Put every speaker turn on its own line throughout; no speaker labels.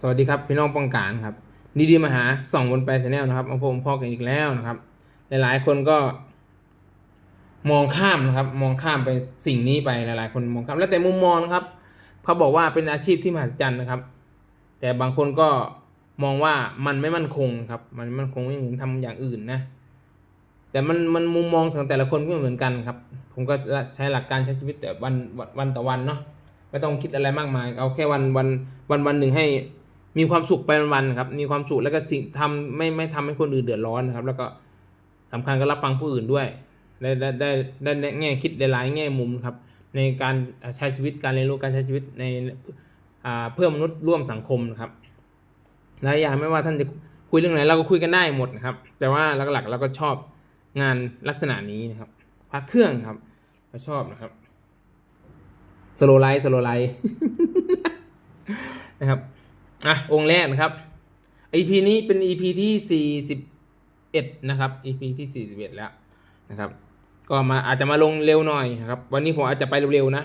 สวัสดีครับพี่น้องป้องการครับดีดีมาหาส่องบนไปชาแนลนะครับมาพบพ่อกันอีกแล้วนะครับ หลายๆ คนก็ มองข้ามนะครับ มองข้ามไปสิ่งนี้ไปหลายๆ คนมองข้ามแล้วแต่มุมมองนะครับเขาบอกว่าเป็นอาชีพที่มหัศจรรย์นะครับ แต่บางคนก็มองว่ามันไม่มั่นคงครับ มันมั่นคงไม่เหมือนทำอย่างอื่นนะ แต่มันมันมุมมองของแต่ละคนไม่เหมือนกันครับ ผมก็ใช้หลักการใช้ชีวิตแต่วันวันวันต่อวันเนาะไม่ต้องคิดอะไรมากมาย เอาแค่วันวันวันวันหนึ่งให้ มีความสุขไปวันๆครับ มีความสุขแล้วก็สิ่งทำไม่ไม่ทำให้คนอื่นเดือดร้อนนะครับ แล้วก็สำคัญก็รับฟังผู้อื่นด้วยได้ได้ได้ได้แง่คิดหลายแง่มุมครับ ในการใช้ชีวิตการเรียนรู้การใช้ชีวิตในเพื่อมนุษย์ร่วมสังคมนะครับหลายอย่างไม่ว่าท่านจะคุยเรื่องไหนเราก็คุยกันได้หมดนะครับ แต่ว่าหลักๆเราก็ชอบงานลักษณะนี้นะครับพักเครื่องครับเราชอบนะครับสโลไลท์สโลไลท์นะครับ อะองค์แรกนะครับ EP นี้เป็น EP ที่ 41 นะครับ EP ที่ 41 แล้วนะครับ ก็มาอาจจะมาลงเร็วหน่อยนะครับ วันนี้ผมอาจจะไปเร็วๆนะ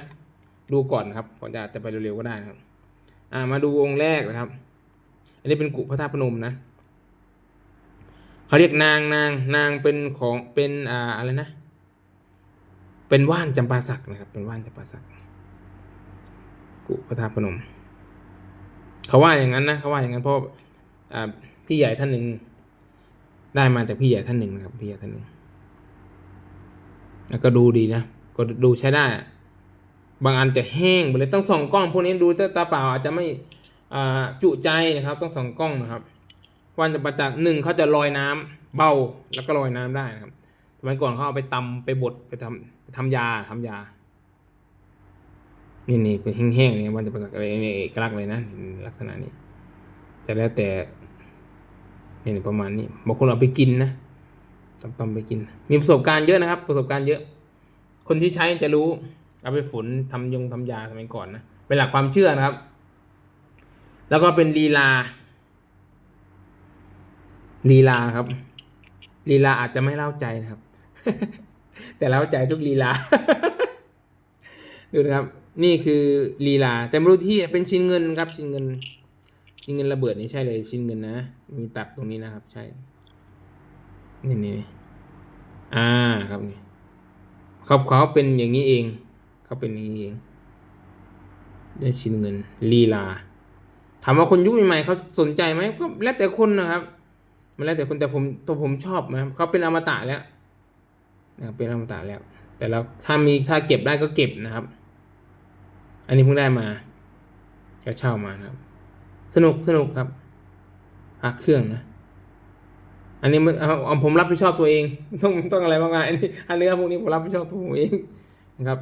ดูก่อนนะครับผมจะอาจจะไปเร็วๆก็ได้นะครับอ่ามาดูองค์แรกนะครับ อันนี้เป็นกุพระธาตุพนมนะเขาเรียกนางนางนางเป็นของเป็นอ่าอะไรนะ เป็นว่านจำปาสักนะครับ เป็นว่านจำปาสักกุพระธาตุพนม เขาว่าอย่างนั้นนะเขาว่าอย่างนั้นเพราะพี่ใหญ่ท่านหนึ่งได้มาจากพี่ใหญ่ท่านหนึ่งนะครับพี่ใหญ่ท่านหนึ่งแล้วก็ดูดีนะก็ดูใช้ได้ บางอันจะแห้งไปเลยต้องส่องกล้อง พวกนี้ดูตาเปล่าอาจจะไม่จุใจนะครับ ต้องส่องกล้องนะครับวันจะประจักษ์หนึ่งเขาจะลอยน้ำเบาแล้วก็ลอยน้ำได้นะครับ สมัยก่อนเขาเอาไปตำไปบดไปทำทำยาทำยา นี่นี่เป็นแห้งๆเนี่ยมันจะเป็นอะไรเนี่ยเอกลักษณ์เลยนะลักษณะนี้ จะแล้วแต่นี่ประมาณนี้บางคนเอาไปกินนะตำตำไปกิน มีประสบการณ์เยอะนะครับ ประสบการณ์เยอะ คนที่ใช้จะรู้ เอาไปฝนทำยงทำยาสมัยก่อนนะเป็นหลักความเชื่อนะครับ แล้วก็เป็นลีลาลีลาครับลีลาอาจจะไม่เล่าใจนะครับ แต่เล่าใจทุกลีลา ดูนะครับ นี่คือลีลาแต่ไม่รู้ที่เป็นชิ้นเงินครับชิ้นเงิน ชิ้นเงินระเบิดนี่ใช่เลยชิ้นเงินนะ มีตัดตรงนี้นะครับ ใช่ นี่นี่อ่าครับนี่เขาเขาเป็นอย่างนี้เองเขาเป็นอย่างนี้เองได้ชิ้นเงินลีลาถามว่าคนยุคใหม่ๆเขาสนใจไหมก็แล้วแต่คนนะครับ มันแล้วแต่คนแต่ผมตัวผมชอบนะครับเขาเป็นอมตะแล้วนะเป็นอมตะแล้ว แต่เราถ้ามีถ้าเก็บได้ก็เก็บนะครับ อันนี้เพิ่งได้มา ก็เช่ามาครับ สนุกสนุกครับพักเครื่องนะ อันนี้มันเอาเอผมรับผิดชอบตัวเอง ต้องต้องอะไรบ้างอันนี้อันเนื้อพวกนี้ผมรับผิดชอบตัวผมเองนะครับ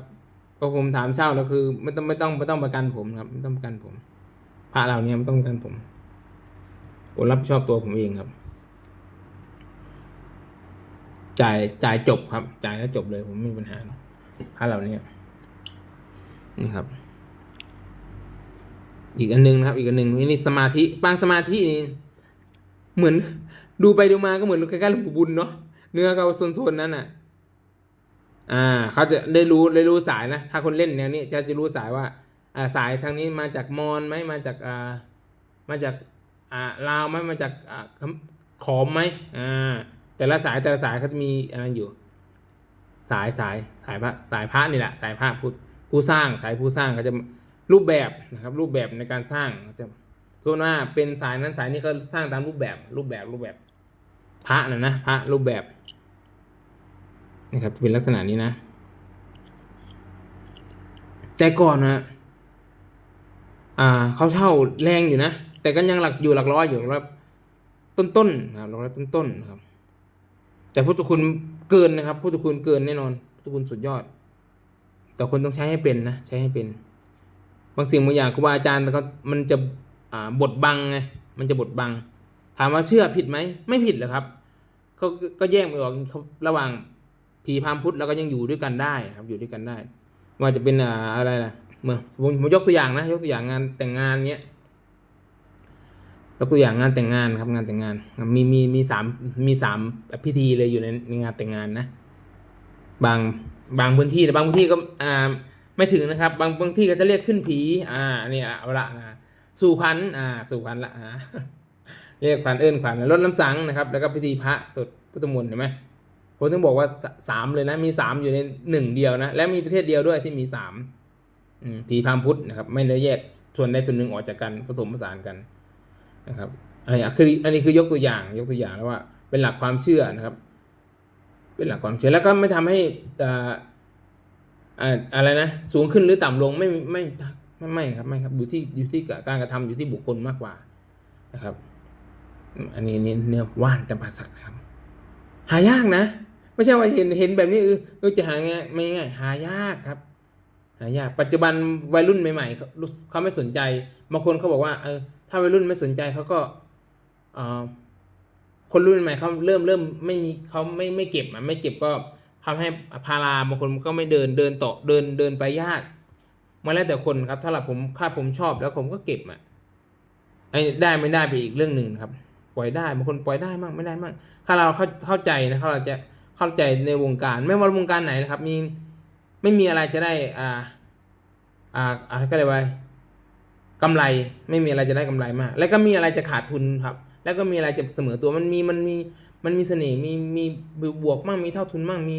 ก็ผมถามเช่าแล้วคือไม่ต้องไม่ต้องไม่ต้องประกันผมครับไม่ต้องประกันผมพระเหล่านี้ไม่ต้องประกันผมผมรับผิดชอบตัวผมเองครับ จ่ายจ่ายจบครับ จ่ายแล้วจบเลยผมไม่มีปัญหาพระเหล่านี้นี่ครับ อีกอันหนึงนะครับ อีกอันหนึ่งนี่สมาธิปางสมาธินี่เหมือนดูไปดูมาก็เหมือนใกล้ๆหลวงปู่บุญเนาะเนื้อเขาโซนๆนั้นอะ อ่าเขาจะได้รู้ได้รู้สายนะถ้าคนเล่นแนวนี้จะจะรู้สายว่าอ่าสายทางนี้มาจากมอญไหมมาจากอ่ามาจากอ่าลาวไหมมาจากอ่าขอมไหมอ่าแต่ละสายแต่ละสายเขาจะมีอะไรอยู่ สายสายสายพระสายพระนี่แหละสายพระผู้ผู้สร้างสายผู้สร้างเขาจะ รูปแบบนะครับรูปแบบในการสร้างจะส่วนว่าเป็นสายนั้นสายนี้เขาสร้างตามรูปแบบรูปแบบรูปแบบพระนะนะพระรูปแบบนะครับจะเป็นลักษณะนี้นะ แต่ก่อนนะอ่าเขาเช่าแรงอยู่นะ แต่ก็ยังหลักอยู่หลักร้อยอยู่แล้วต้นๆนะครับหลักร้อยต้นๆนะครับ แต่พุทธคุณเกินนะครับพุทธคุณเกินแน่นอนพุทธคุณสุดยอด แต่คนต้องใช้ให้เป็นนะ ใช้ให้เป็น บางสิ่งบางอย่างครูบาอาจารย์แต่ก็มันจะบทบังไงมันจะบทบัง ถามว่าเชื่อผิดไหมไม่ผิดหรอกครับเขาก็แยกไม่ออกเขาระหว่างผีพามพุทธแล้วก็ยังอยู่ด้วยกันได้ครับอยู่ด้วยกันได้ ว่าจะเป็นอะไรนะเมื่อผมผมยกตัวอย่างนะยกตัวอย่างงานแต่งงานเนี้ยยกตัวอย่างงานแต่งงานครับงานแต่งงาน มีมีมีสามมีสามพิธีเลยอยู่ในในงานแต่งงานนะ บางบางพื้นที่แต่บางพื้นที่ก็อ่า ไม่ถึงนะครับ บางบางที่ก็จะเรียกขึ้นผี อ่าเนี่ยเอาละนะสู่ขวัญอ่า สู่ขวัญละอ่าเรียกขวัญเอิ้นขวัญลดน้ำสังนะครับ แล้วก็พิธีพระสดพุทธมนต์เห็นไหมผมถึงบอกว่าสามเลยนะ มีสามอยู่ในหนึ่งเดียวนะ และมีประเทศเดียวด้วยที่มีสามผีพราหมณ์พุทธนะครับ ไม่ได้แยกส่วนใดส่วนหนึ่งออกจากกันผสมผสานกันนะครับอันนี้คืออันนี้คือยกตัวอย่างยกตัวอย่างแล้วว่า เป็นหลักความเชื่อนะครับ เป็นหลักความเชื่อแล้วก็ไม่ทำให้ อะไรนะสูงขึ้นหรือต่ำลงไม่ไม่ไม่ไม่ครับไม่ครับอยู่ที่อยู่ที่การกระทำอยู่ที่บุคคลมากกว่านะครับ อันนี้นี่เนื้อว่านจำปาสักนะครับ หายากนะ ไม่ใช่ว่าเห็นเห็นแบบนี้เออจะหาง่ายไม่ง่ายหายากครับหายากปัจจุบันวัยรุ่นใหม่ๆเขาเขาไม่สนใจบางคนเขาบอกว่าเออถ้าวัยรุ่นไม่สนใจเขาก็เออคนรุ่นใหม่เขาเริ่มเริ่มไม่มีเขาไม่ไม่เก็บอะไม่เก็บก็ ทำให้พาราบางคนก็ไม่เดินเดินต่อเดินเดินไปยากมันแล้วแต่คนครับถ้าเราผมถ้าผมชอบแล้วผมก็เก็บอะไอ้ได้ไม่ได้ไปอีกเรื่องหนึ่งครับ ปล่อยได้บางคนปล่อยได้มั่งไม่ได้มั่งถ้าเราเข้าเข้าใจนะเราจะเข้าใจในวงการไม่ว่าวงการไหนนะครับ มีไม่มีอะไรจะได้อ่าอ่าอะไรก็เลยว่ากำไรไม่มีอะไรจะได้กำไรมาก แล้วก็มีอะไรจะขาดทุนครับ แล้วก็มีอะไรจะเสมอตัวมันมีมันมี มันมีเสน่ห์มีมีบวกมั่งมีเท่าทุนมั่งมี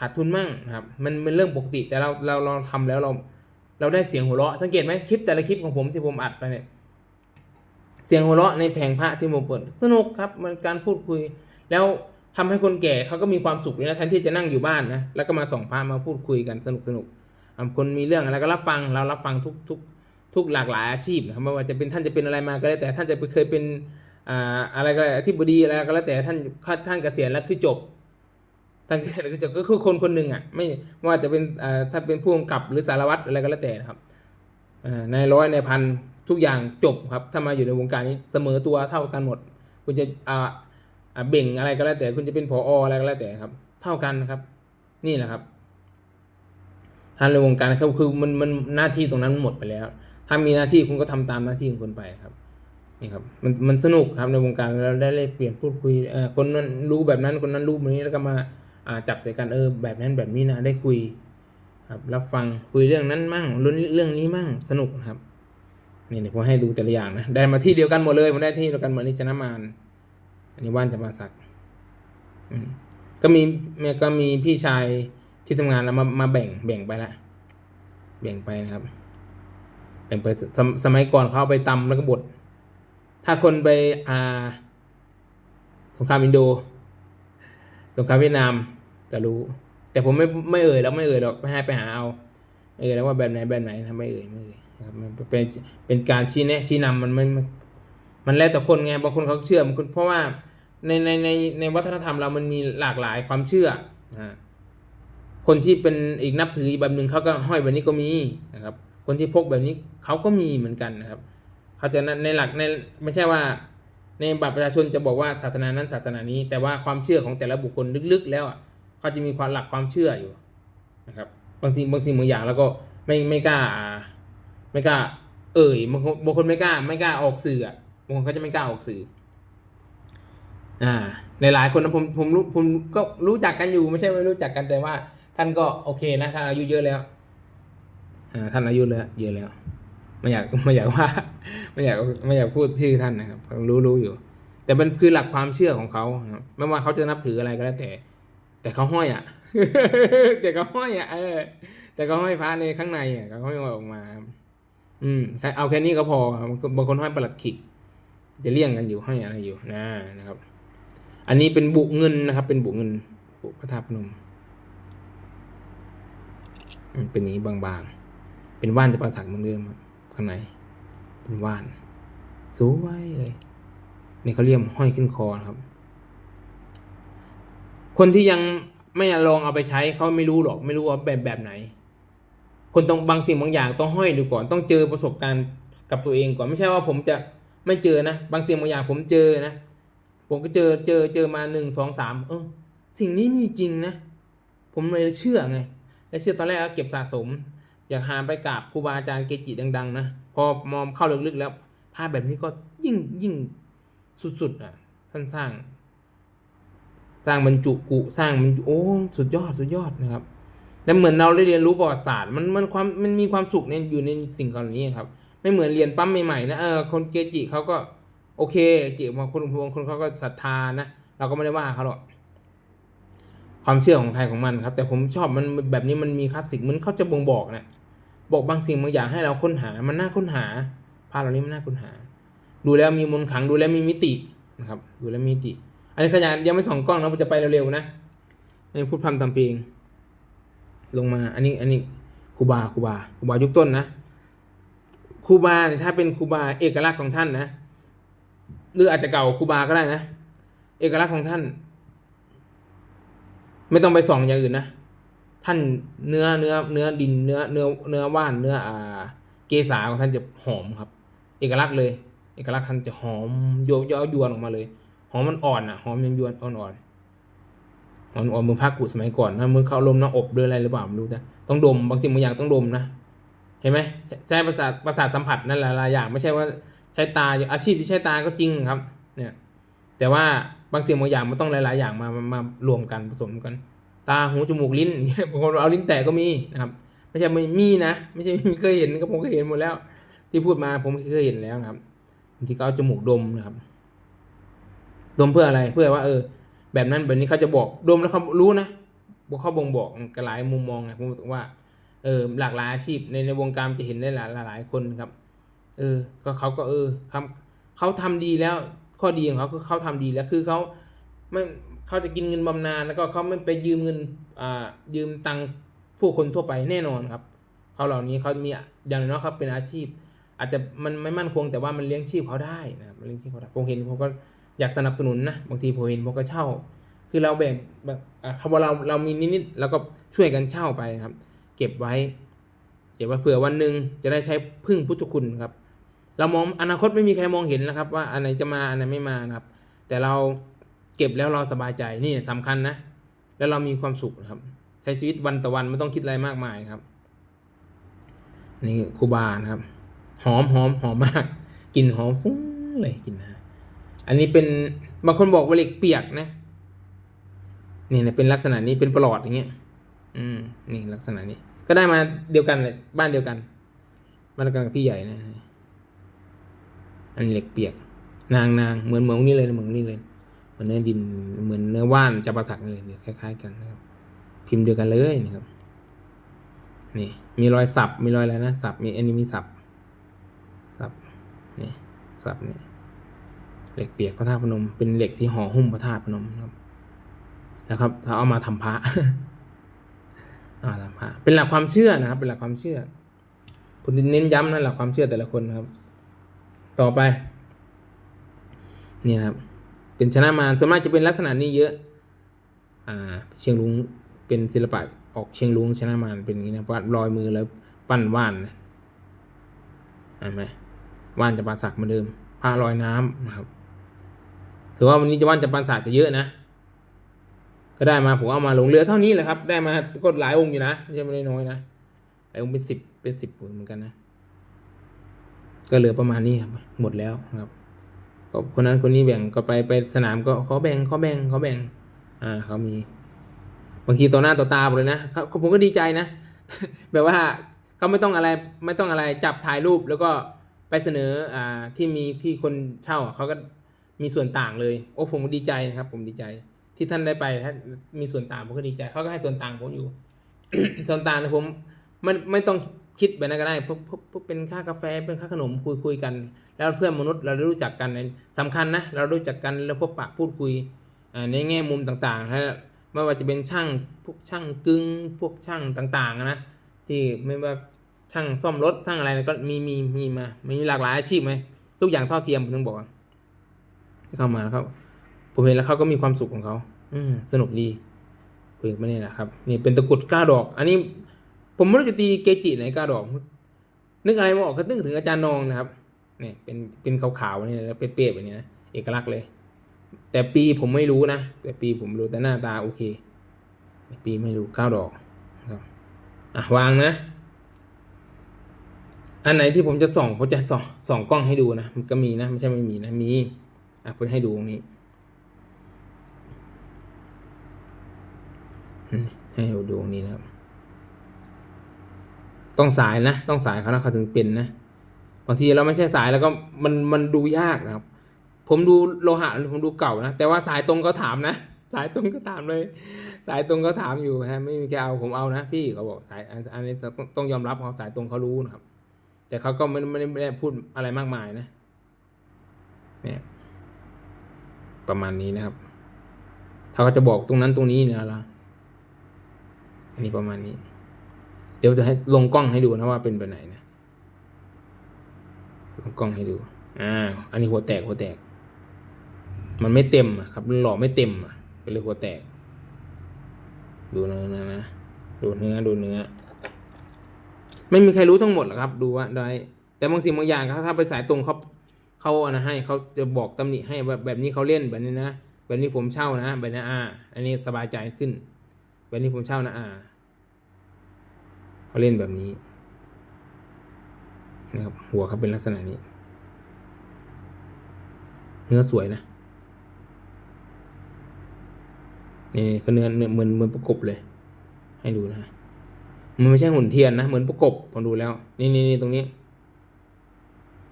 ขาดทุนมั่งนะครับมันเป็นเรื่องปกติแต่เราเราเราทำแล้วเรา เราได้เสียงหัวเราะสังเกตไหมคลิปแต่ละคลิปของผมที่ผมอัดไปเนี่ยเสียงหัวเราะในแผงพระที่ผมเปิดสนุกครับมันการพูดคุย แล้วทำให้คนแก่เขาก็มีความสุขเลยนะแทนที่จะนั่งอยู่บ้านนะแล้วก็มาส่องพระมาพูดคุยกันสนุกสนุกคนมีเรื่องอะไรก็รับฟังเรารับฟังทุกทุกทุกหลากหลายอาชีพนะครับไม่ว่าจะเป็นท่านจะเป็นอะไรมาก็แล้แต่ท่านจะเคยเป็น อะไรก็แล้วที่บดีอะไรก็แล้วแต่ท่านท่านเกษียณแล้วคือจบท่านเกษียณแล้วคือจบก็คือคนคนหนึ่งอะไม่ว่าจะเป็นถ้าเป็นผู้กำกับหรือสารวัตรอะไรก็แล้วแต่นะครับในร้อยในพันทุกอย่างจบครับถ้ามาอยู่ในวงการนี้เสมอตัวเท่ากันหมด คุณจะอ่าอ่าเบ่งอะไรก็แล้วแต่ คุณจะเป็นผออะไรก็แล้วแต่ครับ เท่ากันครับ นี่แหละครับท่างในวงการนะครับคือมันมันหน้าที่ตรงนั้นหมดไปแล้ว ถ้ามีหน้าที่คุณก็ทำตามหน้าที่ของคุณไปครับ นี่ครับมันมันสนุกครับในวงการเราได้เลยเปลี่ยนพูดคุยเออคนนั้นรู้แบบนั้นคนนั้นรู้แบบนี้แล้วก็มาอ่าจับใส่กันเออแบบนั้นแบบนี้นะได้คุยครับรับฟังคุยเรื่องนั้นมั่งเรื่องเรื่องนี้มั่งสนุกนะครับนี่เดี๋ยวผมให้ดูแต่ละอย่างนะได้มาที่เดียวกันหมดเลยผมได้ที่เดียวกันเหมือนนิชนะมานอันนี้ว่านจะมาสักก็มีแม่ก็มีพี่ชายที่ทำงานแล้วมามาแบ่งแบ่งไปละแบ่งไปนะครับแบ่งไปสมสมัยก่อนเขาเอาไปตำแล้วก็บด ถ้าคนไปอ่าสงครามอินโด สงครามเวียดนามจะรู้ แต่ผมไม่ไม่เอ่ยแล้วไม่เอ่ยหรอกไม่ให้ไปหาเอาเอ่ยแล้วว่าแบบไหนแบบไหนทำไม่เอ่ยไม่เอ่ยครับมันเป็นเป็นการชี้แนะชี้นำมันมันมันมันแล้วแต่คนไงบางคนเขาเชื่อบางคนเพราะว่าในในในในวัฒนธรรมเรามันมีหลากหลายความเชื่ออ่าคนที่เป็นอีกนับถืออีกแบบหนึ่งเขาก็ห้อยแบบนี้ก็มีนะครับ คนที่พกแบบนี้เขาก็มีเหมือนกันนะครับ เขาจะในหลักในไม่ใช่ว่าในบัตรประชาชนจะบอกว่าศาสนานั้นศาสนานี้ แต่ว่าความเชื่อของแต่ละบุคคลลึกๆ แล้วอะเขาจะมีความหลักความเชื่ออยู่นะครับบางทีบางสิ่งบางอย่างแล้วก็ไม่ไม่กล้า ไม่กล้า เอ่ยบางคนบางคนไม่กล้า ไม่กล้าออกสื่ออะบางคนเขาจะไม่กล้าออกสื่ออ่าในหลายคนนะผมผมรู้ผมก็รู้จักกันอยู่ไม่ใช่ไม่รู้จักกันแต่ว่า ท่านก็โอเคนะท่านอายุเยอะแล้วอ่าท่านอายุแล้วเยอะแล้ว ไม่อยากไม่อยากว่าไม่อยากไม่อยากพูดชื่อท่านนะครับรู้รู้อยู่ แต่มันคือหลักความเชื่อของเขาไม่ว่าเขาจะนับถืออะไรก็แล้วแต่ แต่เขาห้อยอะแต่เขาห้อยอะเออ แต่เขาห้อยพระในข้างในอะเขาห้อยออกมา อืมเอาแค่นี้ก็พอบางคนห้อยประหลัดขิกจะเลี่ยงกันอยู่ห้อยอะไรอยู่นะนะครับ อันนี้เป็นบุเงินนะครับ เป็นบุเงินบุพระธาตุพนมอืมเป็นอย่างนี้บางๆ เป็นว่านจะประสักเหมือนเดิมครับ ข้างในเป็นว่านสวยเลยนี่เขาเรียมห้อยขึ้นคอนะครับ คนที่ยังไม่ลองเอาไปใช้เขาไม่รู้หรอก ไม่รู้ว่าแบบแบบไหน คนต้องบางสิ่งบางอย่างต้องห้อยดูก่อน ต้องเจอประสบการณ์กับตัวเองก่อนไม่ใช่ว่าผมจะไม่เจอนะ บางสิ่งบางอย่างผมเจอนะ ผมก็เจอเจอเจอมาหนึ่งสองสามเออสิ่งนี้มีจริงนะ ผมเลยเชื่อไง และเชื่อตอนแรกก็เก็บสะสม อยากหาไปกราบครูบาอาจารย์เกจิดัง ๆ นะ พอมองเข้าลึกๆแล้วภาพแบบนี้ก็ยิ่งยิ่งสุดๆอะท่านสร้าง สร้างบรรจุกุสร้างมันโอ้สุดยอดสุดยอดนะครับแต่เหมือนเราได้เรียนรู้ประวัติศาสตร์มันมันความมันมีความสุขในอยู่ในสิ่งเหล่านี้ครับ ไม่เหมือนเรียนปั๊มใหม่ๆนะเออคนเกจิเขาก็โอเคเจิบางคนบางคนเขาก็ศรัทธานะเราก็ไม่ได้ว่าเขาหรอกความเชื่อของใครของมันครับ แต่ผมชอบมันแบบนี้มันมีคลาสสิกเหมันเขาจะบ่งบอกนะ บอกบางสิ่งบางอย่างให้เราค้นหา มันน่าค้นหาภาพเหล่านี้มันน่าค้นหา ดูแล้วมีมนต์ขลังดูแล้วมีมิตินะครับ ดูแล้วมีมิติ อันนี้ขยันยังไม่ส่องกล้องนะมันจะไปเร็วๆนะนี่พูดพร่ำทำเพลง ลงมา อันนี้อันนี้ครูบาครูบาครูบายุคต้นนะครูบาเนี่ยถ้าเป็นครูบาเอกลักษณ์ของท่านนะหรืออาจจะเก่าครูบาก็ได้นะ เอกลักษณ์ของท่าน ไม่ต้องไปส่องอย่างอื่นนะ ท่านเนื้อเนื้อเนื้อดินเนื้อเนื้อเนื้อว่านเนื้ออ่าเกษาของท่านจะหอมครับ เอกลักษณ์เลย เอกลักษณ์ท่านจะหอมโยยอยวนออกมาเลยหอมมันอ่อนอะหอมยวนยวนอ่อนอ่อนอ่อนอ่อนมือพักกุสมัยก่อนนะมือเข้าลมน้ำอบหรืออะไรหรือเปล่าไม่รู้แต่ต้องดมบางสิ่งบางอย่างต้องดมนะเห็นไหมใช้ประสาทประสาทสัมผัสนั่นหลายอย่าง ไม่ใช่ว่าใช้ตาอย่างอาชีพที่ใช้ตาก็จริงครับ เนี่ย แต่ว่าบางสิ่งบางอย่างมันต้องหลาย ๆ อย่างมามามารวมกันผสมกัน ตาหูจมูกลิ้นบางคนเอาลิ้นแตกก็มีนะครับไม่ใช่ไม่มีนะไม่ใช่ไม่เคยเห็นก็ผมก็เห็นหมดแล้ว ที่พูดมาผมเคยเห็นแล้วนะครับบางทีเขาเอาจมูกดมนะครับ ดมเพื่ออะไรเพื่อว่า เออ แบบนั้นแบบนี้เขาจะบอกดมแล้วเขารู้นะบอกเขาบ่งบอกกันหลายมุมมองไงผมบอกว่าเออหลากหลายอาชีพในในวงการจะเห็นได้หลายหลายคนครับ เออ ก็เขาก็เออคำเขาทำดีแล้ว ข้อดีของเขาคือเขาทำดีแล้วคือเขาไม่ เขาจะกินเงินบำนาญแล้วก็เขาไม่ไปยืมเงินยืมตังค์ผู้คนทั่วไปแน่นอนครับเขาเหล่านี้เขามีอย่างน้อยเขาเป็นอาชีพ อาจจะมันไม่มั่นคงแต่ว่ามันเลี้ยงชีพเขาได้นะครับมันเลี้ยงชีพเขาได้ผมเห็นผมก็อยากสนับสนุนนะบางทีผมเห็นผมก็เช่า คือเราแบ่งแบบอะคำว่าเราเรามีนิดๆแล้วก็ช่วยกันเช่าไปครับ เก็บไว้ เก็บไว้เผื่อวันหนึ่งจะได้ใช้พึ่งพุทธคุณครับ เรามองอนาคตไม่มีใครมองเห็นนะครับ ว่าอันไหนจะมาอันไหนไม่มานะครับ แต่เรา เก็บแล้วเราสบายใจนี่สำคัญนะ แล้วเรามีความสุขนะครับ ใช้ชีวิตวันต่อวันไม่ต้องคิดอะไรมากมายครับ นี่ครูบานะครับ หอมหอมหอมมากกลิ่นหอมฟุ้งเลยกลิ่นนะอันนี้เป็นบางคนบอกว่าเหล็กเปียกนะนี่นะเป็นลักษณะนี้เป็นปลอดอย่างเงี้ย อืมนี่ลักษณะนี้ ก็ได้มาเดียวกันเลยบ้านเดียวกันบ้านเดียวกันกับพี่ใหญ่นะอันนี้เหล็กเปียก นางนางเหมือนเหมือนนี่เลยเหมือนนี่เลย เนื้อดินเหมือนเนื้อว่านจะประสักเลยเนี่ยคล้ายๆ กันนะครับ พิมพ์เดียวกันเลยนะครับ นี่มีรอยสับมีรอยอะไรนะสับมีอันนี้มีสับสับนี่สับนี่เหล็กเปียกพระธาตุพนม เป็นเหล็กที่ห่อหุ้มพระธาตุพนมนะครับนะครับถ้าเอามาทำพระอ่าทำพระเป็นหลักความเชื่อนะครับ เป็นหลักความเชื่อผมจะเน้นย้ำนะหลักความเชื่อแต่ละคนนะครับ ต่อไป นี่นะครับ เป็นชนะมารส่วนมากจะเป็นลักษณะนี้เยอะ อ่า เชียงรุ้งเป็นศิลปะออกเชียงรุ้งชนะมารเป็นอย่างนี้นะวาดรอยมือแล้วปั้นว่านนะเห็นไหมว่านจะปาสักเหมือนเดิมผ้าลอยน้ำนะครับถือว่าวันนี้จะว่านจะปาสักจะเยอะนะก็ได้มาผมเอามาลงเรือเท่านี้แหละครับ ได้มาก็หลายองค์อยู่นะไม่ใช่ไม่ได้น้อยนะหลายองค์เป็นสิบเป็นสิบเหมือนกันนะ ก็เหลือประมาณนี้ครับหมดแล้วครับ คนนั้นคนนี้แบ่งก็ไปไปสนามก็ขอแบ่งขอแบ่งขอแบ่ง อ่าเขามีบางทีต่อหน้าต่อตาเลยนะผมก็ดีใจนะ แบบว่าเขาไม่ต้องอะไรไม่ต้องอะไรจับถ่ายรูปแล้วก็ไปเสนออ่าที่มีที่คนเช่าเขาก็มีส่วนต่างเลย โอ้ผมดีใจนะครับ ผมดีใจ ที่ท่านได้ไปถ้ามีส่วนต่างผมก็ดีใจเขาก็ให้ส่วนต่างผมอยู่ ส่วนต่างนะผมไม่ไม่ต้อง คิดแบบนั้นก็ได้เพราะเป็นค่ากาแฟเป็นค่าขนมคุยคุยกัน แล้วเพื่อนมนุษย์เราได้รู้จักกันสำคัญนะเรารู้จักกันแล้วพบปะพูดคุยในแง่มุมต่างๆฮะไม่ว่าจะเป็นช่างพวกช่างกึ่งพวกช่างต่างๆนะที่ไม่ว่าช่างซ่อมรถช่างอะไรก็มีมีมีมา มีหลากหลายอาชีพไหมทุกอย่างเท่าเทียมผมต้องบอกเข้ามาแล้วเขาผมเห็นแล้วเขาก็มีความสุขของเขาอืสนุกดีคุยมาเนี่ยนะครับนี่เป็นตะกรุดก้าดอก อันนี้ ผมไม่รู้จะตีเกจิไหนก้าดอก นึกอะไรม่ออกก็นึกถึงอาจารย์นองนะครับเนี่ยเป็นเป็นขาวๆนี่แล้วเป๊ะๆแบบนี้นะเอกลักษณ์เลย แต่ปีผมไม่รู้นะ แต่ปีผมรู้แต่หน้าตาโอเค ปีไม่รู้เก้าดอกครับอะวางนะ อันไหนที่ผมจะส่องผมจะส่องส่องกล้องให้ดูนะมันก็มีนะไม่ใช่ไม่มีนะมีอะผมให้ดูตรงนี้ให้ดูตรงนี้นะครับ ต้องสายนะ ต้องสายเขานะเขาถึงเป็นนะบางทีเราไม่ใช่สายแล้วก็มันมันดูยากนะครับ ผมดูโลหะผมดูเก่านะ แต่ว่าสายตรงก็ถามนะ สายตรงก็ถามเลย สายตรงก็ถามอยู่ฮะไม่มีใครเอาผมเอานะ พี่เขาบอกสายอันนี้ต้องยอมรับเขาสายตรงเขารู้นะครับ แต่เขาก็ไม่ไม่ได้ไม่ได้พูดอะไรมากมายนะเนี่ยประมาณนี้นะครับเขาก็จะบอกตรงนั้นตรงนี้เนี่ยละอันนี้ประมาณนี้ เดี๋ยวจะให้ลงกล้องให้ดูนะว่าเป็นแบบไหนนะลงกล้องให้ดูอ่าอันนี้หัวแตกหัวแตก มันไม่เต็มครับหล่อไม่เต็มเป็นเลยหัวแตก ดูเนื้อนะนะดูเนื้อดูเนื้อ ไม่มีใครรู้ทั้งหมดหรอกครับ ดูว่าได้แต่บางสิ่งบางอย่างถ้าไปสายตรงเขาเขาอนะให้เขาจะบอกตำหนิให้แบบแบบนี้เขาเล่นแบบนี้นะแบบนี้ผมเช่านะแบบนี้อ่า อันนี้สบายใจขึ้นแบบนี้ผมเช่านะอ่า เขาเล่นแบบนี้นะครับหัวเขาเป็นลักษณะนี้ เนื้อสวยนะนี่ก็เนื้อเนื้อเหมือนเหมือนประกบเลย ให้ดูนะมันไม่ใช่หุ่นเทียนนะเหมือนประกบผมดูแล้ว นี่นี่นี่ตรงนี้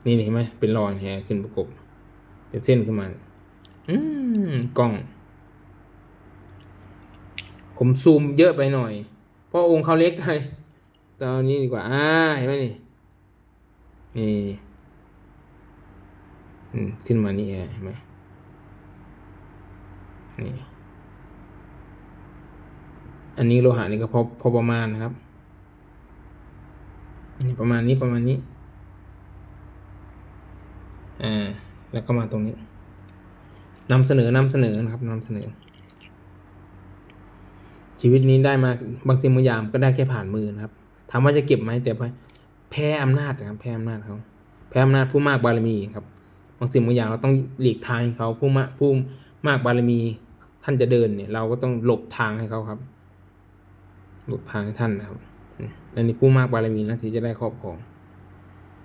นี่นี่เห็นไหมเป็นรอยแหขึ้นประกบ เป็นเส้นขึ้นมา อืมกล้อง ผมซูมเยอะไปหน่อย เพราะองค์เขาเล็กไป ตอนนี้ดีกว่า อ่า เห็นไหมนี่ นี่อืมขึ้นมานี่เห็นไหมนี่ อันนี้โลหะนี่ก็พอพอประมาณนะครับ นี่ประมาณนี้ประมาณนี้ อ่า แล้วก็มาตรงนี้นำเสนอนำเสนอนะครับนำเสนอ ชีวิตนี้ได้มาบางสิ่งบางอย่างก็ได้แค่ผ่านมือนะครับ ถามว่าจะเก็บไหมแต่แพ้อำนาจนะครับแพ้อำนาจเขาแพ้อำนาจผู้มากบารมีครับบางสิ่งบางอย่างเราต้องหลีกทางให้เขาผู้มากผู้มากบารมี ท่านจะเดินเนี่ย เราก็ต้องหลบทางให้เขาครับ หลบทางให้ท่านนะครับอันนี้ผู้มากบารมีนะที่จะได้ครอบครอง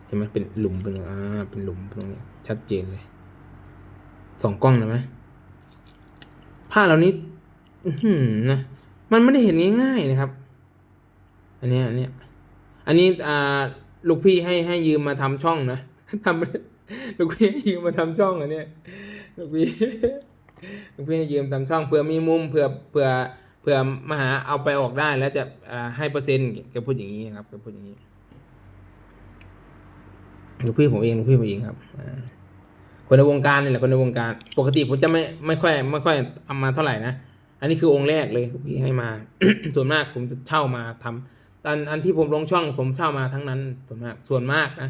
ใช่ไหมเป็นหลุมเป็นอ่าเป็นหลุมตรงนี้ชัดเจนเลยสองกล้องนะไหมผ้าเหล่านี้อือหือนะมันไม่ได้เห็นง่ายๆนะครับ อันนี้อันนี้อันนี้อ่าลูกพี่ให้ให้ยืมมาทำช่องนะทำลูกพี่ให้ยืมมาทำช่องอันนี้ลูกพี่ลูกพี่ให้ยืมทำช่องเผื่อมีมุมเผื่อเผื่อเผื่อมาหาเอาไปออกได้แล้วจะอ่าให้เปอร์เซ็นต์แกพูดอย่างนี้นะครับแกพูดอย่างนี้ลูกพี่ผมเองลูกพี่ผมเองครับคนในวงการนี่แหละคนในวงการ ปกติผมจะไม่ไม่ค่อยไม่ค่อยเอามาเท่าไหร่นะอันนี้คือองค์แรกเลยลูกพี่ให้มา ส่วนมากผมจะเช่ามาทำต อนอันที่ผมลงช่องผมเช่ามาทั้งนั้นส่วนมากส่วนมากนะ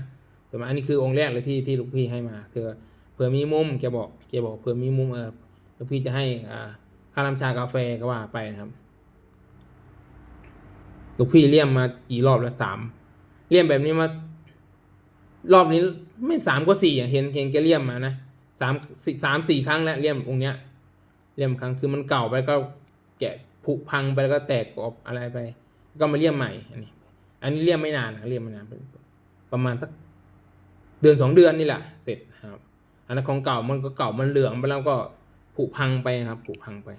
ส่วนมากอันนี้คือองค์แรกเลยที่ที่ลูกพี่ให้มาเผื่อเผื่อมีมุมแกบอกแกบอกเผื่อมีมุมเออลูกพี่จะให้อ่าค่าน้ำชากาแฟก็ว่าไปนะครับลูกพี่เลี่ยมมากี่รอบแล้วสามเลี่ยมแบบนี้มารอบนี้ไม่สามก็สี่เห็นเห็นแกเลี่ยมมานะสามสี่สามสี่ครั้งแล้วเลี่ยมองค์เนี้ยเลี่ยมครั้งคือมันเก่าไปก็แกะผุพังไปแล้วก็แตกกรอบอะไรไป ก็มาเลี่ยมใหม่ อันนี้ อันนี้เลี่ยมไม่นานนะเลี่ยมไม่นานเป็นประมาณสักเดือนสองเดือนนี่แหละ เสร็จครับ อันนั้นของเก่ามันก็เก่ามันเหลืองไปแล้วก็ผุพังไปครับผุพังไป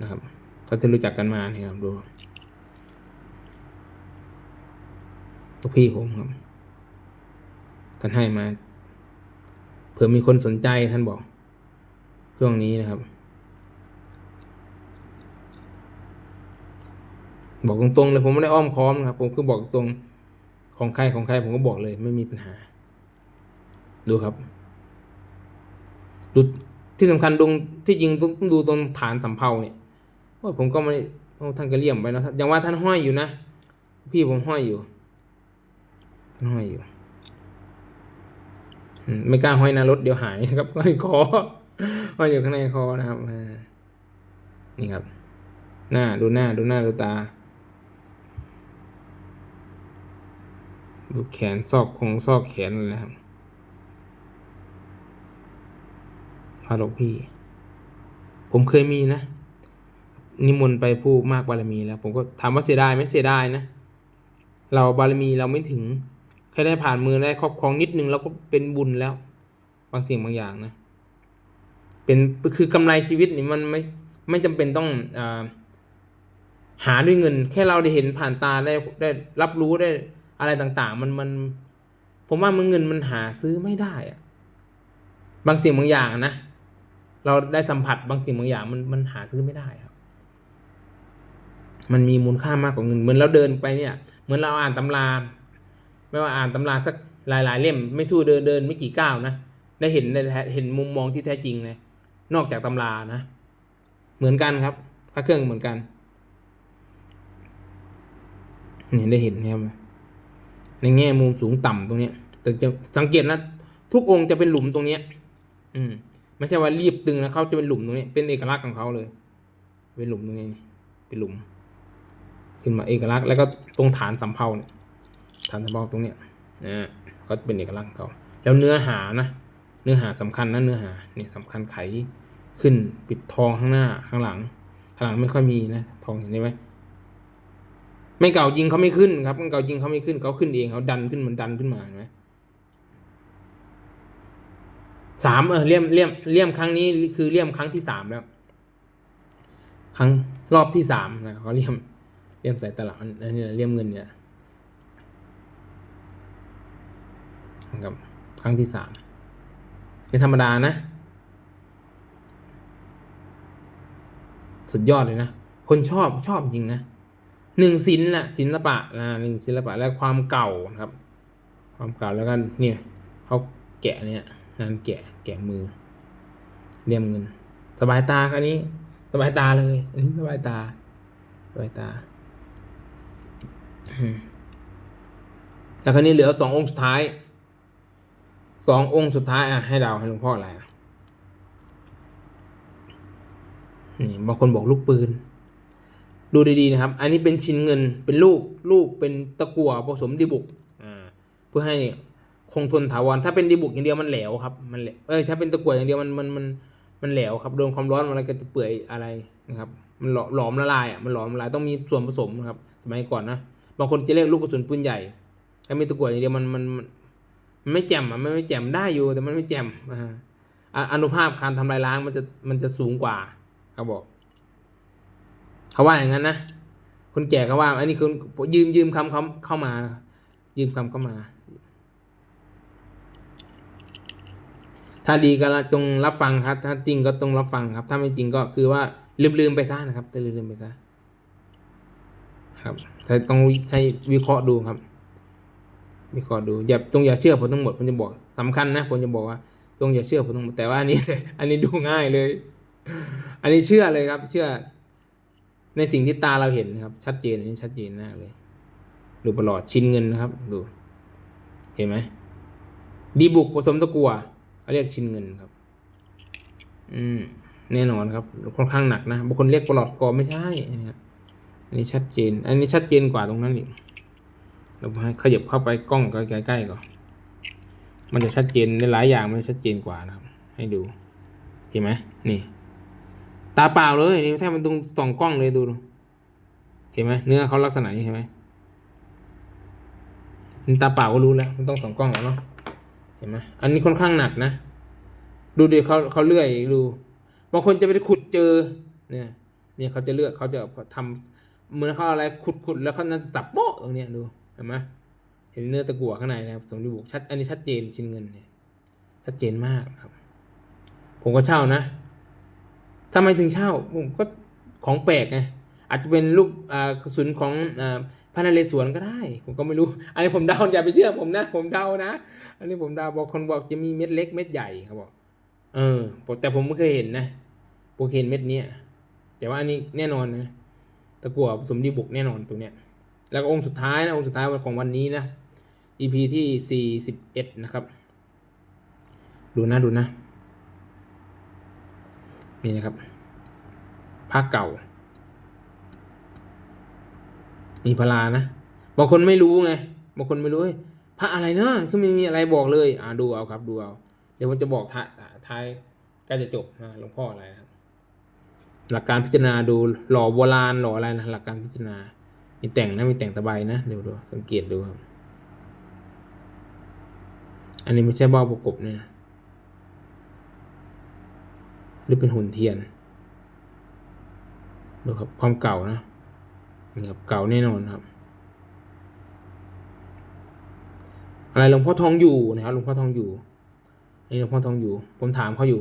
นะครับถ้าที่รู้จักกันมาเนี่ยครับดูลูกพี่ผมครับ ท่านให้มา เผื่อมีคนสนใจท่านบอก ช่วงนี้นะครับ บอกตรงๆเลยผมไม่ได้อ้อมค้อมนะครับ ผมคือบอกตรงของใครของใครผมก็บอกเลยไม่มีปัญหา ดูครับดูที่สำคัญตรงที่จริงต้องดูตรงฐานสำเภาเนี่ยว่าผมก็ไม่ท่านก็เลี่ยมไปนะอย่างว่าท่านห้อยอยู่นะ พี่ผมห้อยอยู่ห้อยอยู่ไม่กล้าห้อยหน้ารถเดี๋ยวหายนะครับห้อยคอห้อยอยู่ข้างในคอนะครับนี่ครับ หน้าดูหน้าดูหน้าดูตา ดูแขนซอกคงซอกแขนเลยนะครับฮัลโหลพี่ ผมเคยมีนะ นิมนต์ไปผู้มากบารมีแล้ว ผมก็ถามว่าเสียดายไหมเสียดายนะ เราบารมีเราไม่ถึงแค่ได้ผ่านมือได้ครอบครองนิดนึงแล้วก็เป็นบุญแล้ว บางสิ่งบางอย่างนะ เป็นคือกำไรชีวิตนี่มันไม่ไม่จำเป็นต้องอาหาด้วยเงิน แค่เราได้เห็นผ่านตาได้ได้รับรู้ได้ อะไรต่างๆ มันมัน ผมว่ามันเงินมันหาซื้อไม่ได้อะบางสิ่งบางอย่างนะเราได้สัมผัสบางสิ่งบางอย่างมันมันหาซื้อไม่ได้ครับ มันมีมูลค่ามากกว่าเงินเหมือนเราเดินไปเนี่ย เหมือนเราอ่านตำรา ไม่ว่าอ่านตำราสักหลาย ๆ เล่ม ไม่สู้เดินเดินไม่กี่ก้าวนะได้เห็นได้เห็นมุมมองที่แท้จริงเลยนอกจากตำรานะ เหมือนกันครับพระเครื่องเหมือนกัน นี่ได้เห็นนะครับ ในแง่มุมสูงต่ำตรงเนี้ย แต่จะสังเกตนะ ทุกองค์จะเป็นหลุมตรงเนี้ย อืม ไม่ใช่ว่ารีบตึงนะเขาจะเป็นหลุมตรงนี้ เป็นเอกลักษณ์ของเขาเลย เป็นหลุมตรงนี้เป็นหลุม ขึ้นมาเอกลักษณ์แล้วก็ตรงฐานสำเภาเนี่ยฐานสำเภาตรงเนี้ยนะก็จะเป็นเอกลักษณ์เขาแล้วเนื้อหานะเนื้อหาสำคัญนะเนื้อหาเนี่ยสำคัญไขขึ้นปิดทองข้างหน้าข้างหลัง ข้างหลังไม่ค่อยมีนะทองเห็นไหม ไม่เก่าจริงเขาไม่ขึ้นครับไม่เก่าจริงเขาไม่ขึ้นเขาขึ้นเองเขาดันขึ้นมันดันขึ้นมาเห็นไหมสามเออเลี่ยมเลี่ยมเลี่ยมครั้งนี้คือเลี่ยมครั้งที่สามแล้ว ครั้งรอบที่สามนะเขาเลี่ยมเลี่ยมใส่ตลับอันนี้เลี่ยมเงินเนี่ยครับครั้งที่สามไม่ธรรมดานะ สุดยอดเลยนะ คนชอบชอบจริงนะ หนึ่งศิลป์นะศิลปะนะหนึ่งศิลปะและความเก่านะครับ ความเก่าแล้วก็เนี่ยเขาแกะเนี่ยงานแกะแกะมือเลี่ยมเงิน สบายตาครับนนี้ สบายตาเลย อันนี้สบายตา สบายตาแล้วคราวนี้เหลือสององค์สุดท้ายสององค์สุดท้ายอะให้เดาให้หลวงพ่ออะไรนี่บางคนบอกลูกปืน ดูดีๆนะครับ อันนี้เป็นชิ้นเงินเป็นลูกลูกเป็นตะกั่วผสมดีบุกอ่าเพื่อให้คงทนถาวรถ้าเป็นดีบุกอย่างเดียวมันแหลวครับมันแหลวเอ้ยถ้าเป็นตะกั่วอย่างเดียวมันมันมันมันแหลวครับโดนความร้อนอะไรก็จะเปื่อยอะไรนะครับ มันหลอหลอมละลายอะมันหลอมละลายต้องมีส่วนผสมนะครับ สมัยก่อนนะบางคนจะเรียกลูกกระสุนปืนใหญ่ถ้ามีตะกั่วอย่างเดียวมันมันมันมันไม่แจ่มอะมันไม่แจ่มได้อยู่แต่มันไม่แจ่มอ่าอะอนุภาพการทำลายล้างมันจะมันจะสูงกว่าเขาบอก เขาว่าอย่างนั้นนะคนแก่ก็ว่า อันนี้คือยืมยืมคำเขาเข้ามา ยืมคำเข้ามา ถ้าดีก็จงรับฟังครับ ถ้าจริงก็ต้องรับฟังครับ ถ้าไม่จริงก็คือว่าลืมลืมไปซะนะครับแต่ลืมลืมไปซะครับแต่ต้องใช้วิเคราะห์ดูครับ วิเคราะห์ดูอย่าต้องอย่าเชื่อผมทั้งหมดผมจะบอกสำคัญนะผมจะบอกว่าต้องอย่าเชื่อผมทั้งหมดแต่ว่าอันนี้ อันนี้ดูง่ายเลย อันนี้เชื่อเลยครับ เชื่อ ในสิ่งที่ตาเราเห็นนะครับ ชัดเจนอันนี้ชัดเจนมากเลยดูประหลอดชิ้นเงินนะครับ ดูเห็นไหมดีบุกผสมตะกัวเขาเรียกชิ้นเงินครับ อืมแน่นอนครับค่อนข้างหนักนะบางคนเรียกประหลอดกอไม่ใช่นะครับอันนี้ชัดเจน อันนี้ชัดเจนกว่าตรงนั้นอีกเราให้ขยับเข้าไปกล้องใกล้ๆก่อนมันจะชัดเจนในหลายอย่างมันชัดเจนกว่านะครับ ให้ดูเห็นไหมนี่ ตาเปล่าเลยนี่แทบมันตรงส่องกล้องเลยดูดูเห็นไหมเนื้อเขาลักษณะนี้เห็นไหมตาเปล่าก็รู้แล้วมันต้องส่องกล้องแล้วเนาะเห็นไหมอันนี้ค่อนข้างหนักนะ ดูดิเขาเขาเลื่อยดูบางคนจะไปขุดเจอเนี่ยเนี่ยเขาจะเลือกเขาจะทำเหมือนเขาอะไรขุดขุดแล้วเขานั้นสับโป๊ะตรงเนี้ยดูเห็นไหมเห็นเนื้อตะกั่วข้างในนะครับสมดีบุกชัดอันนี้ชัดเจนชิ้นเงินเนี่ยชัดเจนมากครับ ผมก็เช่านะ ทำไมถึงเช่าผมก็ของแปลกไงอาจจะเป็นลูกกระสุนของอพระนเรศวรก็ได้ ผมก็ไม่รู้ อันนี้ผมเดาอย่าไปเชื่อผมนะ ผมเดานะ อันนี้ผมเดาบอกคนบอกจะมีเม็ดเล็กเม็ดใหญ่เขาบอกเออแต่ผมไม่เคยเห็นนะผมเห็นเม็ดเนี้ยแต่ว่าอันนี้แน่นอนนะตะกั่วผสมดีบุกแน่นอนตรงเนี้ย แล้วก็องค์สุดท้ายนะองค์สุดท้ายของวันนี้นะ EP ที่สี่สิบเอ็ดนะครับ ดูนะดูนะ นี่นะครับผ้าเก่า มีพลานะบางคนไม่รู้ไงบางคนไม่รู้เฮ้พระอะไรเนาะคือไม่มีอะไรบอกเลย อ่าดูเอาครับดูเอาเดี๋ยวผมจะบอกท้ายท้ายใกล้จะจบนะหลวงพ่ออะไรนะหลักการพิจารณาดูหล่อโบราณหล่ออะไรนะหลักการพิจารณา มีแต่งนะมีแต่งตะไบนะเดี๋ยวดูสังเกตดูครับอันนี้ไม่ใช่บ้าประกบเนี่ย หรือเป็นหุ่นเทียนดูครับความเก่านะนี่ครับเก่าแน่นอนครับ อะไรหลวงพ่อทองอยู่นะครับหลวงพ่อทองอยู่อันนี้หลวงพ่อทองอยู่ ผมถามเขาอยู่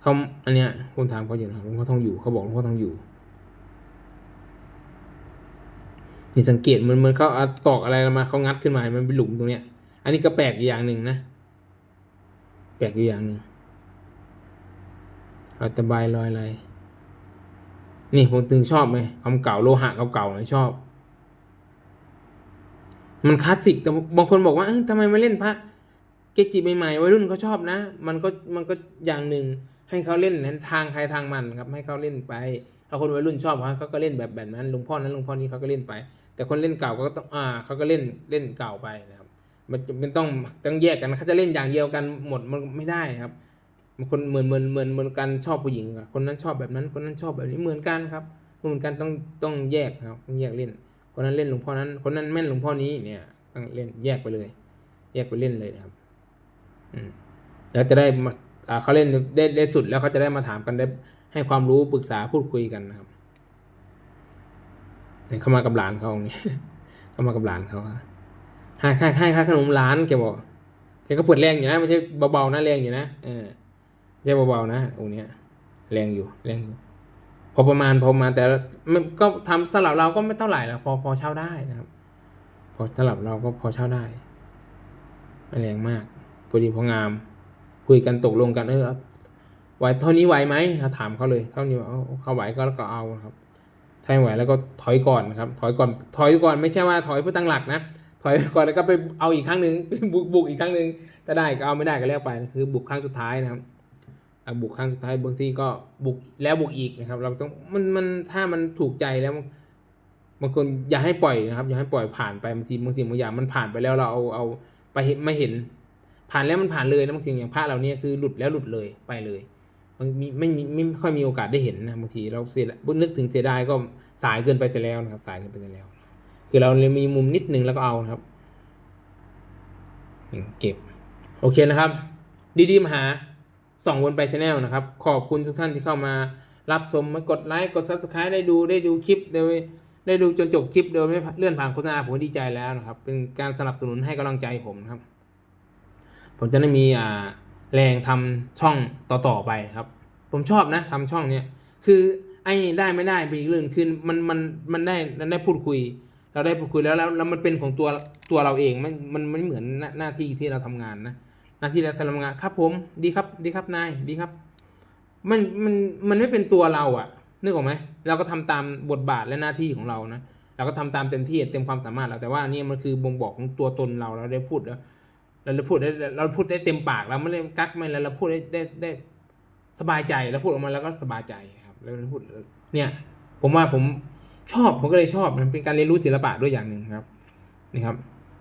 เขาอันเนี้ยผมถามเขาอยู่นะครับหลวงพ่อทองอยู่เขาบอกหลวงพ่อทองอยู่นี่สังเกตเหมันเหมันเขาตอกอะไรมาเขางัดขึ้นมา มันเป็นหลุมตรงเนี้ย อันนี้ก็แปลกอย่างหนึ่งนะ แปลกอีกอย่างหนึ่ง เราตะบายรอยอะไรนี่ผมถึงชอบไหมคำเก่าโลหะเก่าๆเนี่ยชอบ มันคลาสสิกแต่บางคนบอกว่าเอ้ยทำไมมาเล่นพระเกจิใหม่ๆวัยรุ่นเขาชอบนะ มันก็มันก็อย่างหนึ่งให้เขาเล่นนั้นทางใครทางมันครับ ให้เขาเล่นไปถ้าคนวัยรุ่นชอบเขาก็เล่นแบบแบบนั้นหลวงพ่อนั้นหลวงพ่อนี้เขาก็เล่นไป แต่คนเล่นเก่าก็ต้องอ่าเขาก็เล่นเล่นเก่าไปนะครับ มันจะเป็นต้องต้องแยกกันเขาจะเล่นอย่างเดียวกันหมดมันไม่ได้ครับ บางคนเหมือนเหมือนเหมือนเหมือนกันชอบผู้หญิงคนนั้นชอบแบบนั้นคนนั้นชอบแบบนี้เหมือนกันครับเหมือนกันต้องต้องแยกครับต้องแยกเล่น คนนั้นเล่นหลวงพ่อนั้น คนนั้นแม่นหลวงพ่อนี้เนี่ยต้องเล่นแยกไปเลย แยกไปเล่นเลยนะครับ อืมแล้วจะได้มาเขาเล่นได้ได้สุดแล้วเขาจะได้มาถามกันได้ให้ความรู้ปรึกษาพูดคุยกันนะครับเนี่ยเขามากับหลานเขาเนี่ยเขามากับหลานเขาให้ค่าให้ค่าขนมร้านแกบอกแกก็เปิดแรงอยู่นะไม่ใช่เบาๆนะแรงอยู่นะเออ ใช่เบาๆนะองค์เนี้ยแรงอยู่แรงอยู่พอประมาณพอประมาณแต่ก็ทำสำหรับเราก็ไม่เท่าไหร่นะพอพอเช่าได้นะครับ พอสำหรับเราก็พอเช่าได้ไม่แรงมากพอดีพองาม คุยกันตกลงกันเออไหวเท่านี้ไหวไหมเราถามเขาเลย เท่านี้เอาเขาไหวก็ก็เอาครับถ้าไม่ไหวแล้วก็ถอยก่อนนะครับ ถอยก่อน ถอยก่อนไม่ใช่ว่าถอยเพื่อตั้งหลักนะถอยก่อนแล้วก็ไปเอาอีกครั้งหนึ่งบุกบุกอีกครั้งหนึ่งถ้าได้ก็เอาไม่ได้ก็แล้วไปคือบุกครั้งสุดท้ายนะครับ บุกครั้งสุดท้ายบางทีก็บุกแล้วบุกอีกนะครับ เราต้องมันมันถ้ามันถูกใจแล้วบางคนอย่าให้ปล่อยนะครับ อย่าให้ปล่อยผ่านไปบางทีบางสิ่งบางอย่างมันผ่านไปแล้วเราเอาเอาไปเห็นไม่เห็น ผ่านแล้วมันผ่านเลยนะบางสิ่งอย่างพระเราเนี่ยคือหลุดแล้วหลุดเลยไปเลยมันไม่ไม่ไม่ค่อยมีโอกาสได้เห็นนะบางทีเราเสียนึกถึงเสียดายก็สายเกินไปเสียแล้วนะครับ สายเกินไปเสียแล้ว คือเราเลยมีมุมนิดนึงแล้วก็เอานะครับเก็บ โอเคนะครับ ดีๆมาหา ส่องวนไปชาแนลนะครับ ขอบคุณทุกท่านที่เข้ามารับชมมากดไลค์กด subscribe ได้ดูได้ดูคลิปโดยได้ดูจนจบคลิปโดยไม่เลื่อนผ่านโฆษณาผมดีใจแล้วนะครับ เป็นการสนับสนุนให้กำลังใจผมนะครับ ผมจะได้มีอ่าแรงทำช่องต่อๆไปครับ ผมชอบนะทำช่องเนี้ยคือไอ้ได้ไม่ได้เป็นอีกเรื่องคือมันมันมันได้มันได้พูดคุย เราได้พูดคุยแล้วแล้วแล้วมันเป็นของตัวตัวเราเองมันมันไม่เหมือนหน้าที่ที่เราทำงานนะ น้าที่เราทำงานครับผม ดีครับ ดีครับนาย ดีครับ มัน มัน มันไม่เป็นตัวเราอะนึกออกไหมเราก็ทำตามบทบาทและหน้าที่ของเรานะ เราก็ทำตามเต็มที่เต็มความสามารถเรา แต่ว่านี่มันคือบ่งบอกของตัวตนเรา เราได้พูดแล้ว เราได้พูดได้ เราพูดได้เต็มปาก เราไม่ได้กักไม่แล้วเราพูดได้ได้ได้สบายใจแล้วพูดออกมาแล้วก็สบายใจครับแล้วพูด เนี่ย ผมว่าผมชอบ ผมก็เลยชอบ มันเป็นการเรียนรู้ศิลปะด้วยอย่างหนึ่งครับ นี่ครับ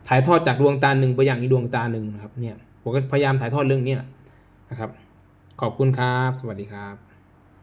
ถ่ายทอดจากดวงตาหนึ่งไปอย่างอีกดวงตาหนึ่งนะครับ เนี่ย ผมก็พยายามถ่ายทอดเรื่องนี้แหละนะครับ ขอบคุณครับ สวัสดีครับ